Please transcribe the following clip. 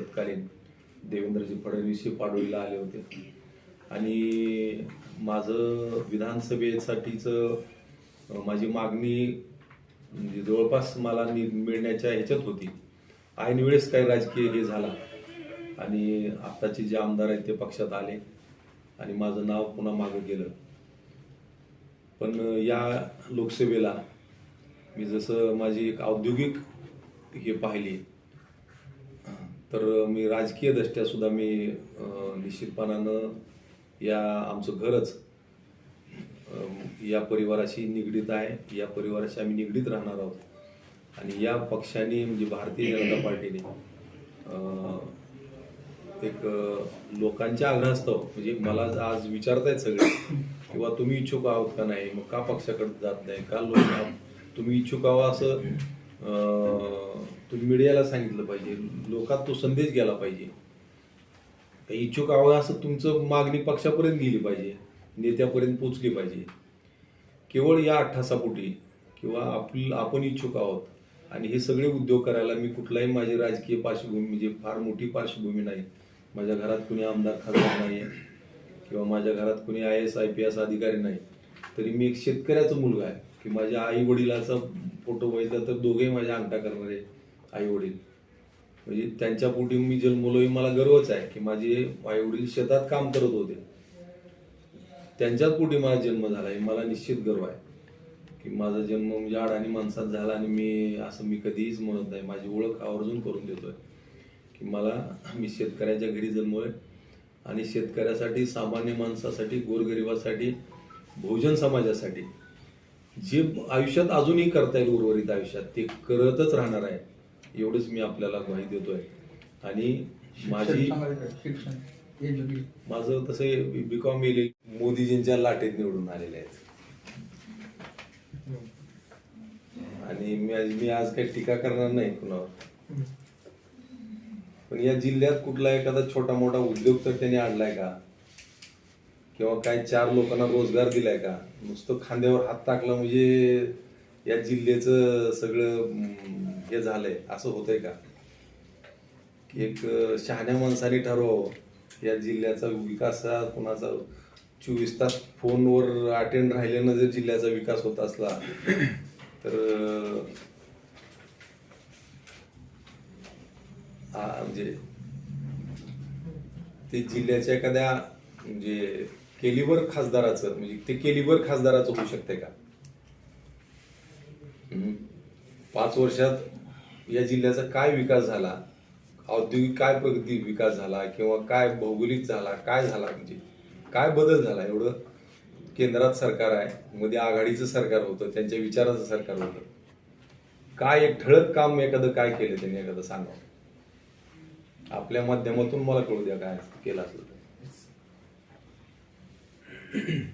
तत्कालीन देवेंद्रजी फडणवीस हे पाडोळीला आले होते. आणि माझं विधानसभेसाठीचं माझी मागणी म्हणजे जवळपास मला नि- मिळण्याच्या ह्याच्यात होती. ऐन वेळेस काही राजकीय हे झाला. आणि आत्ताचे जे आमदार आहेत ते पक्षात आले. आणि माझं नाव पुन्हा मागं गेलं. पण या लोकसेवेला मी जसं माझी एक औद्योगिक हे पाहिली. तर मी राजकीय दृष्ट्या सुद्धा मी निश्चितपणानं या आमचं घरच या परिवाराशी निगडीत आहे. या परिवाराशी आम्ही निगडीत राहणार आहोत. आणि या पक्षाने म्हणजे भारतीय जनता पार्टीने एक लोकांच्या आग्रहास्तव म्हणजे मला आज विचारतायत सगळे किंवा तुम्ही इच्छुक आहोत का नाही मग का पक्षाकडे जात नाही का लोक तुम्ही इच्छुक आहो असं अं, तुम्ही मीडियाला सांगितलं पाहिजे. लोकात तो संदेश गेला पाहिजे. तर इच्छुक आहो असं तुमचं मागणी पक्षापर्यंत गेली पाहिजे. नेत्यापर्यंत पोचली पाहिजे. केवळ या अठ्ठासापोटी किंवा आपल आपण इच्छुक आहोत आणि हे सगळे उद्योग करायला मी कुठलाही माझी राजकीय पार्श्वभूमी म्हणजे फार मोठी पार्श्वभूमी नाही. माझ्या घरात कुणी आमदार खासदार नाही आहे किंवा माझ्या घरात कुणी I S I P S अधिकारी नाही. तरी मी एक शेतकऱ्याचा मुलगा आहे की माझ्या आई वडिलाचा फोटो बघितला तर दोघे माझ्या अंगठा करणारे आई वडील म्हणजे त्यांच्या पोटी मी जन्मलोही मला गर्वच आहे की माझे आई वडील शेतात काम करत होते. त्यांच्याच पोटी माझा जन्म झाला हे मला निश्चित गर्व आहे. की माझा जन्म म्हणजे अडाणी माणसात झाला आणि मी असं मी कधीच म्हणत नाही. माझी ओळख आवर्जून करून देतोय की मला मी शेतकऱ्याच्या घरी जन्मलोय. आणि शेतकऱ्यासाठी सामान्य माणसासाठी गोरगरिबासाठी बहुजन समाजासाठी. जे आयुष्यात अजूनही करता येईल उर्वरित आयुष्यात ते करतच राहणार आहे. एवढंच मी आपल्याला ग्वाही देतोय. आणि माझी माझं तसं बी कॉम एल मोदीजींच्या लाटेत निवडून आलेले आहेत. आणि मी आज मी आज काही टीका करणार नाही कुणावर. पण या जिल्ह्यात कुठला एखादा छोटा मोठा उद्योग तर त्यांनी आणलाय का? किंवा काय चार लोकांना रोजगार दिलाय का? नुसतं खांद्यावर हात टाकला म्हणजे या जिल्ह्याचं सगळं हे झालंय. असं होतंय का? एक शहाण्या माणसाने ठरवावं. या जिल्ह्याचा विकास हा कुणाचा? चोवीस तास फोनवर अटेंड राहिल्यानं जर जिल्ह्याचा विकास होत असला तर म्हणजे ते जिल्ह्याच्या एखाद्या म्हणजे केलीवर खासदाराचं म्हणजे ते केलीवर खासदाराचं होऊ शकते का? पाच वर्षात या जिल्ह्याचा काय विकास झाला? औद्योगिक काय प्रगती विकास झाला? किंवा काय भौगोलिक झाला? काय झाला? म्हणजे काय बदल झाला? एवढं केंद्रात सरकार आहे. मध्ये आघाडीचं सरकार होतं. त्यांच्या विचाराचं सरकार होतं. काय एक ठळक काम एखादं काय केलं त्यांनी? एखादं सांगा. आपल्या माध्यमातून मला कळू द्या काय केलं असलं Mm-hmm.